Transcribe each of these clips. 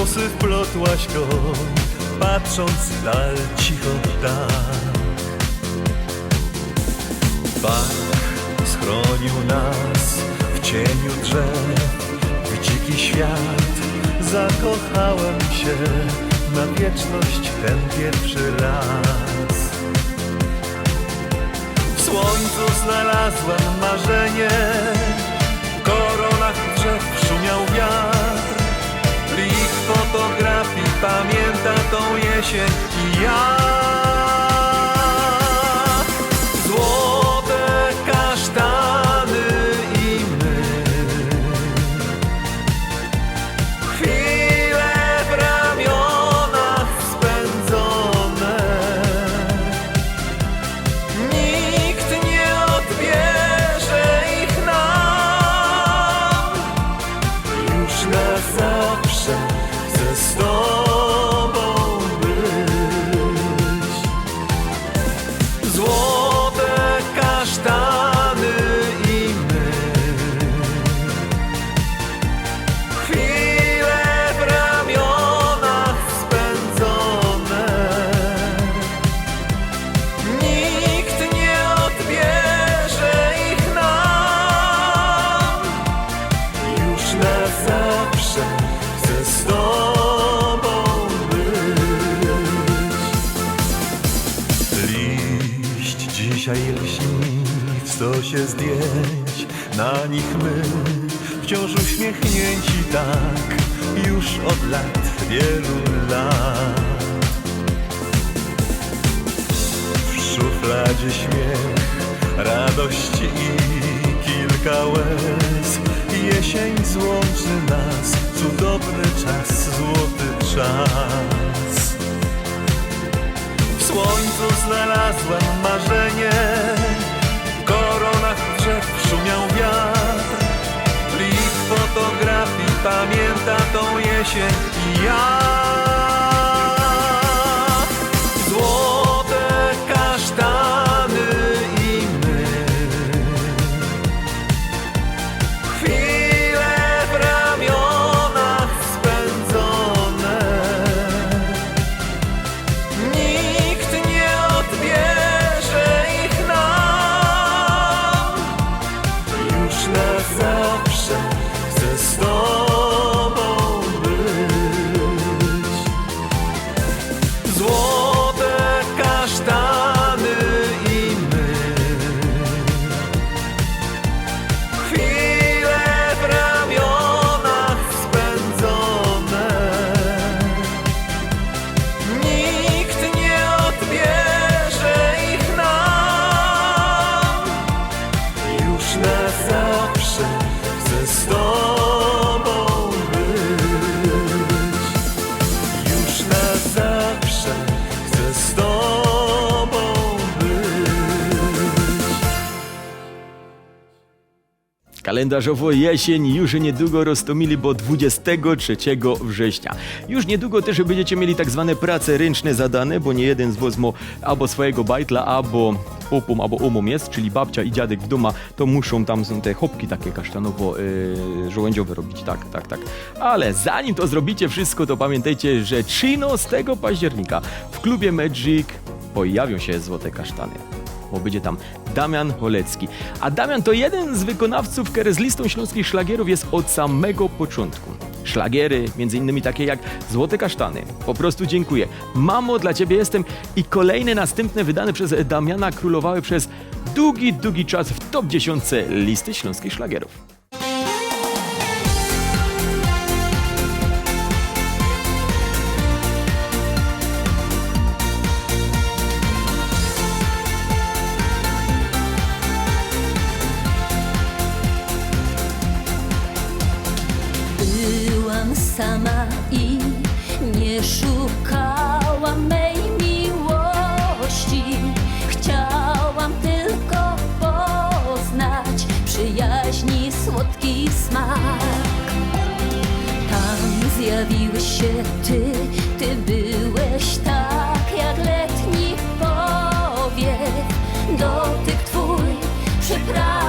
włosy wplotłaś go, patrząc w dal cicho dal. Bach schronił nas w cieniu drzew, w dziki świat. Zakochałem się na wieczność ten pierwszy raz. W słońcu znalazłem marzenie, w koronach drzew szumiał wiatr. Fotografii pamięta tą jesień i ja. W stosie zdjęć, na nich my wciąż uśmiechnięci tak, już od lat, wielu lat. W szufladzie śmiech, radość i kilka łez. Jesień złączy nas, cudowny czas, złoty czas. W słońcu znalazłem marzenie, w koronach drzew szumiał wiatr. Plik fotografii pamięta tą jesień i ja. Kalendarzowo jesień już niedługo roztomili, bo 23 września. Już niedługo też będziecie mieli tak zwane prace ręczne zadane, bo nie jeden z was ma albo swojego bajtla, albo opum, albo umum jest, czyli babcia i dziadek w domu, to muszą tam są te chopki takie kasztanowo-żołędziowe robić, tak, tak, tak. Ale zanim to zrobicie wszystko, to pamiętajcie, że 13 października w klubie Magic pojawią się złote kasztany bo będzie tam Damian Holecki. A Damian to jeden z wykonawców, który z listą śląskich szlagierów jest od samego początku. Szlagiery, między innymi takie jak Złote Kasztany. Po prostu dziękuję. Mamo, dla ciebie jestem i kolejne następne wydane przez Damiana królowały przez długi, długi czas w top 10 listy śląskich szlagierów. Dotyk twój przyprawił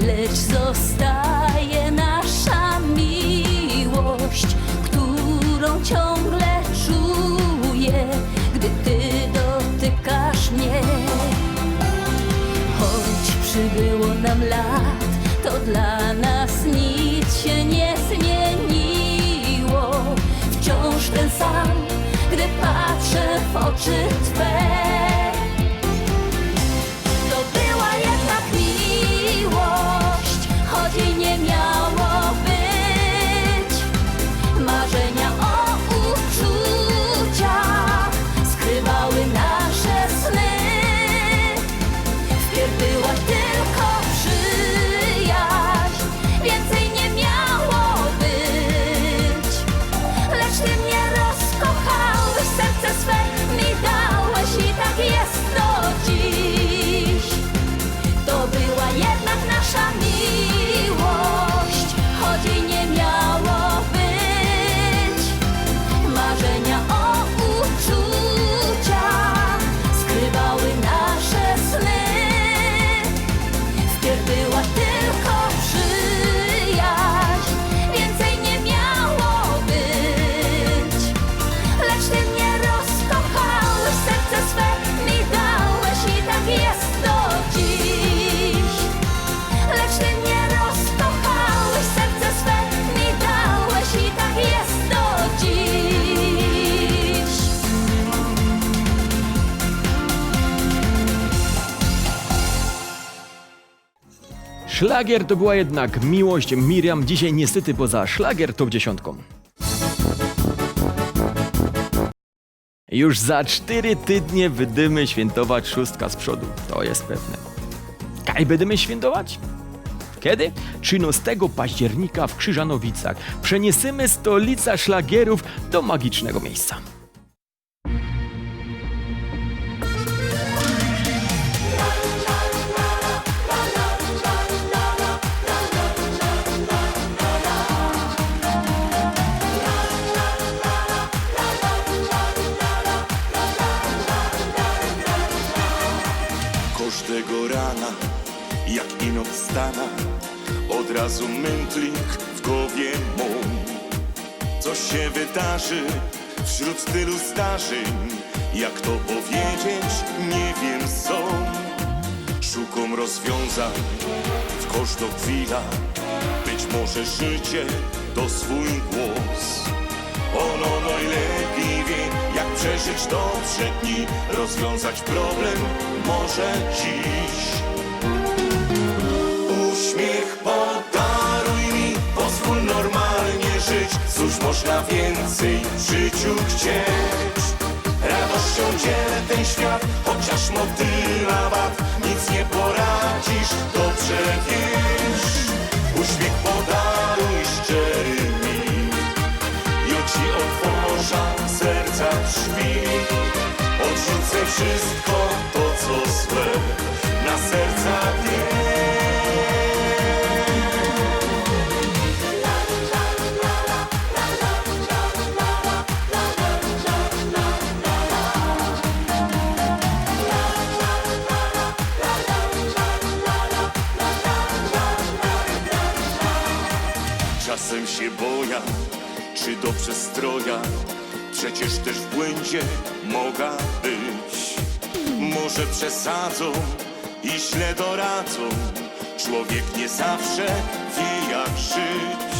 lecz zostaje nasza miłość, którą ciągle czuję, gdy ty dotykasz mnie. Choć przybyło nam lat, to dla nas nic się nie zmieniło. Wciąż ten sam, gdy patrzę w oczy Twe. Szlagier to była jednak miłość Miriam, dzisiaj niestety poza szlagier top dziesiątką. Już za cztery tygodnie będziemy świętować szóstka z przodu, to jest pewne. Kaj będziemy świętować? Kiedy? 13 października w Krzyżanowicach przeniesiemy stolicę szlagierów do magicznego miejsca. Wstana, od razu mętlik w głowie mą. Co się wydarzy wśród tylu zdarzeń, jak to powiedzieć, nie wiem co. Szukam rozwiązań w chwila, być może życie to swój głos. Ono najlepiej wie, jak przeżyć dobrze dni, rozwiązać problem może dziś. Można więcej w życiu chcieć. Radością dzielę ten świat, chociaż motyla wad, nic nie poradzisz, dobrze wiesz. Uśmiech podaruj szczery mi, ja ci otworzę serca drzwi Odrzucę wszystko to co złe Na serca dnie Czasem się boja, czy do przestroja? Przecież też w błędzie mogła być. Może przesadzą i źle doradzą. Człowiek nie zawsze wie jak żyć.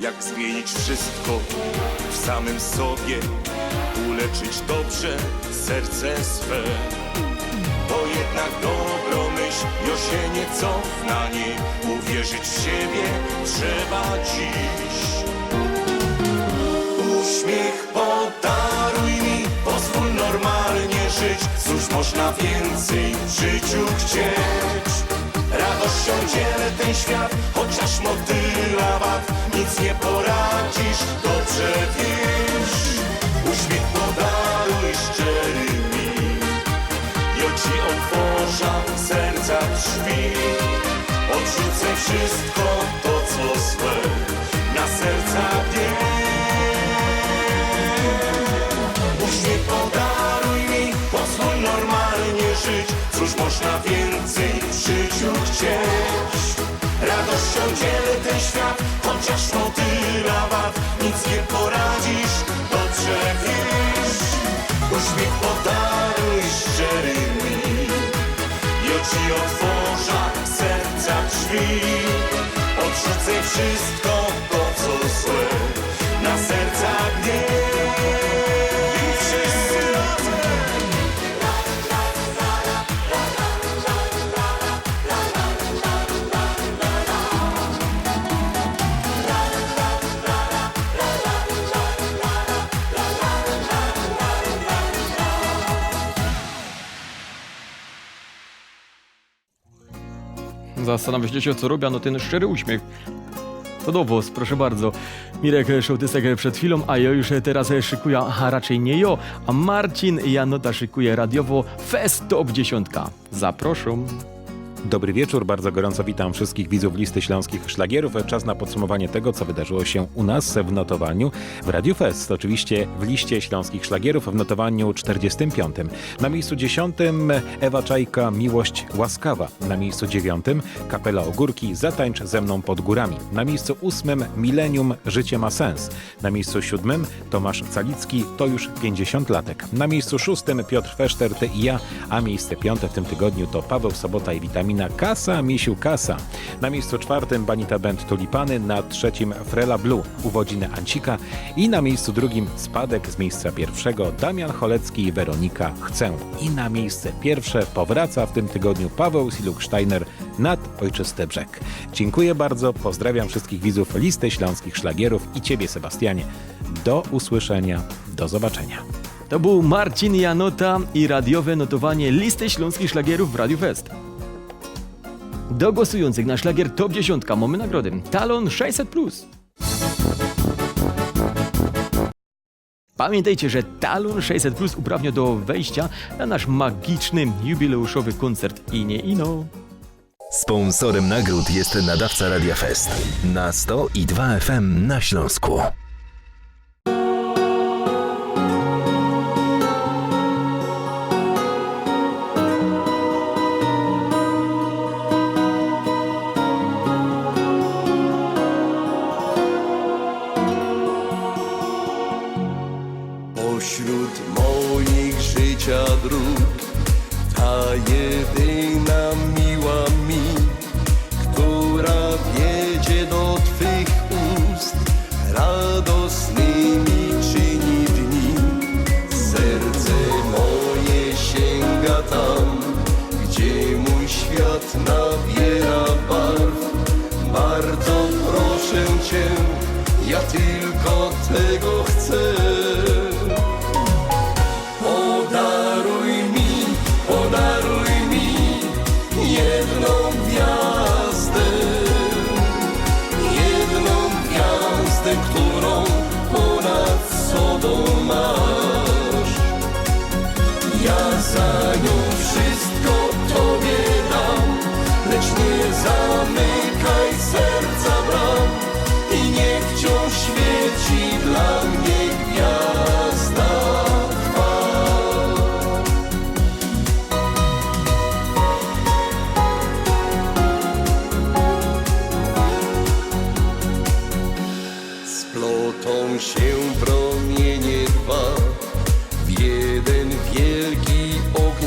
Jak zmienić wszystko w samym sobie? Uleczyć dobrze serce swe jednak dobro myśl, jo się nie cofna niej Uwierzyć w siebie trzeba dziś. Uśmiech podaruj mi, pozwól normalnie żyć. Cóż można więcej w życiu chcieć? Radością dzielę ten świat, chociaż motyla wad. Nic nie poradzisz, drzwi Odrzucę wszystko to co złe Na serca dnie Uśmiech podaruj mi Pozwól normalnie żyć. Cóż można więcej w życiu chcieć? Chociaż to tyle wad, nic nie poradzisz Dotrzepisz Uśmiech podaruj ci serca drzwi. Odrzucę wszystko Zastanawiacie się, co robią, no ten szczery uśmiech. To dowóz, proszę bardzo. Mirek Szołtysek przed chwilą, a ja już teraz szykuję, a raczej nie jo, a Marcin Janota szykuje radiowo Fest Top 10. Zapraszam. Dobry wieczór, bardzo gorąco witam wszystkich widzów listy śląskich szlagierów. Czas na podsumowanie tego, co wydarzyło się u nas w notowaniu w Radiu Fest. Oczywiście w liście śląskich szlagierów w notowaniu 45. Na miejscu 10 Ewa Czajka Miłość Łaskawa. Na miejscu 9 Kapela Ogórki Zatańcz ze mną pod górami. Na miejscu 8 Milenium Życie ma sens. Na miejscu 7 Tomasz Calicki To już 50 latek. Na miejscu 6 Piotr Feszter Ty i ja, a miejsce 5 w tym tygodniu to Paweł Sobota i Witamina Kasa, Misiu Kasa. Na miejscu czwartym Banita Band Tulipany, na trzecim Frela Blue, uwodziny Ancika i na miejscu drugim spadek z miejsca pierwszego Damian Cholecki i Weronika Chcę. I na miejsce pierwsze powraca w tym tygodniu Paweł Siluk-Steiner nad Ojczysty Brzeg. Dziękuję bardzo, pozdrawiam wszystkich widzów listy śląskich szlagierów i Ciebie Sebastianie. Do usłyszenia, do zobaczenia. To był Marcin Janota i radiowe notowanie listy śląskich szlagierów w Radiu Fest. Do głosujących na szlagier Top 10 mamy nagrody. Talon 600+. Plus. Pamiętajcie, że Talon 600 Plus uprawnia do wejścia na nasz magiczny jubileuszowy koncert i nie ino. Sponsorem nagród jest nadawca Radia Fest na 100 i 2 FM na Śląsku. Dróg Ta jedyna miła mi Która wiedzie do Twych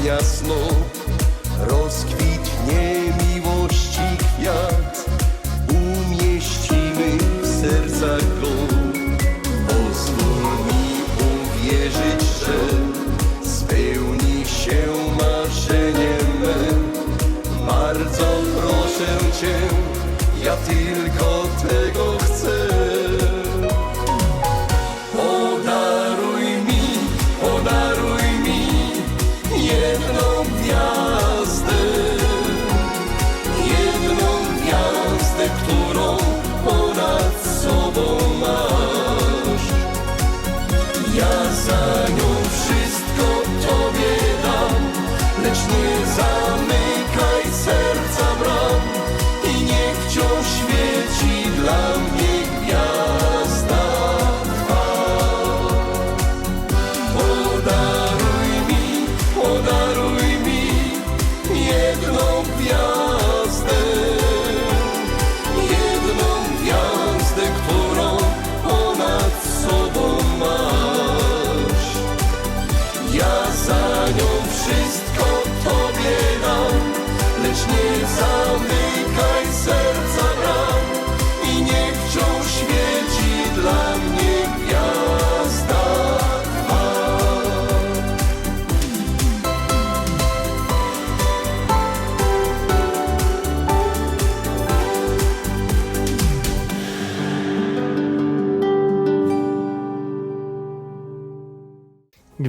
ясно Ja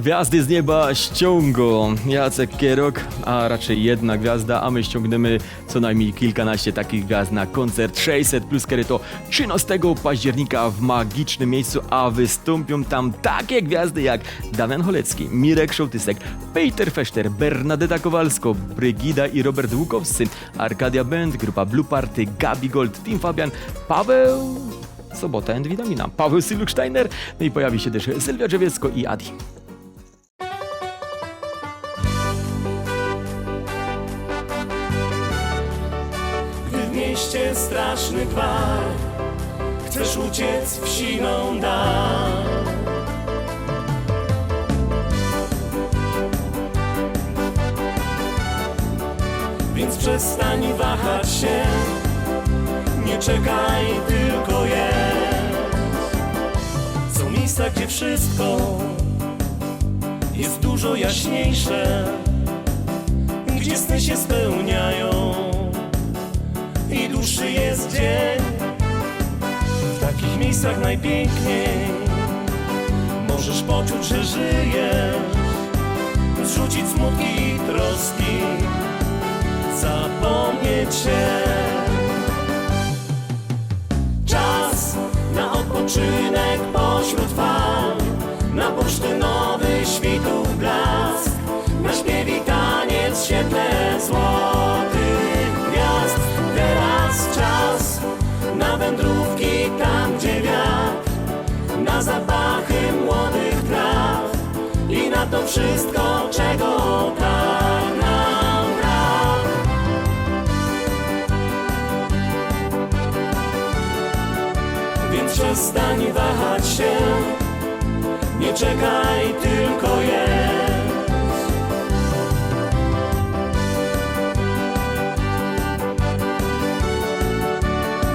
Gwiazdy z nieba ściągą. Jacek Kierok, a raczej jedna gwiazda, a my ściągniemy co najmniej kilkanaście takich gwiazd na koncert 600 plus to 13 października w magicznym miejscu, a wystąpią tam takie gwiazdy jak Damian Cholecki, Mirek Szołtysek, Peter Feszter, Bernadetta Kowalsko, Brygida i Robert Łukowscy, Arkadia Band, grupa Blue Party, Gabi Gold, Tim Fabian, Paweł... Sobota and Witamina, Paweł Siluksteiner, no i pojawi się też Sylwia Drzewiecko i Adi. Straszny gwar. Chcesz uciec w siną dal. Więc przestań wahać się Nie czekaj, tylko jedz. Są miejsca, gdzie wszystko Jest dużo jaśniejsze Gdzie sny się spełniają i dłuższy jest dzień. W takich miejscach najpiękniej możesz poczuć, że żyjesz, zrzucić smutki i troski, zapomnieć się. Czas na odpoczynek pośród fal, na bursztynowy to wszystko, czego tak brak. Więc przestań wahać się, nie czekaj, tylko jedz.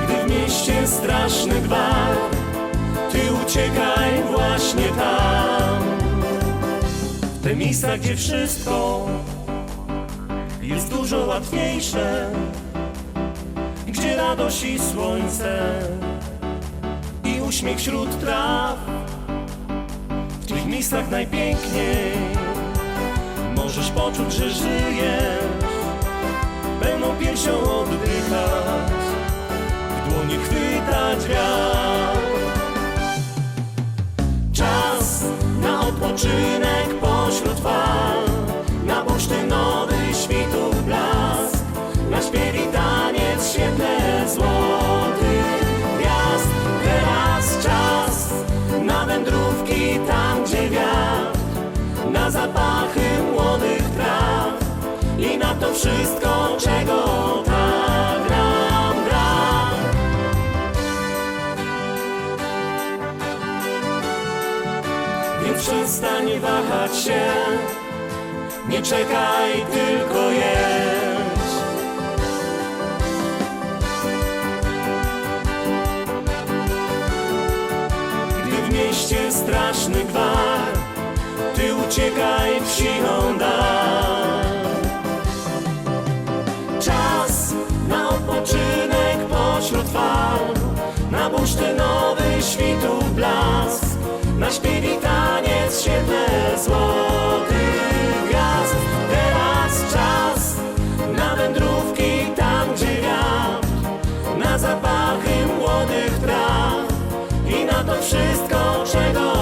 Gdy w mieście straszny gwar, ty uciekaj właśnie tam. Miejsca, gdzie wszystko jest dużo łatwiejsze, gdzie radość i słońce i uśmiech wśród traw. W tych miejscach najpiękniej możesz poczuć, że żyjesz, pełną piersią oddychać, w dłonie chwytać wiatr. Odpoczynek pośród fal, na bursztynowy świtów blask, na śpiew i taniec świetle złotych gwiazd. Teraz czas na wędrówki tam, gdzie wiatr, na zapachy młodych traw i na to wszystko, czego wahać się, nie czekaj, tylko jedź. złotych gwiazd Teraz czas na wędrówki tam, gdzie wiatr Na zapachy młodych traw I na to wszystko, czego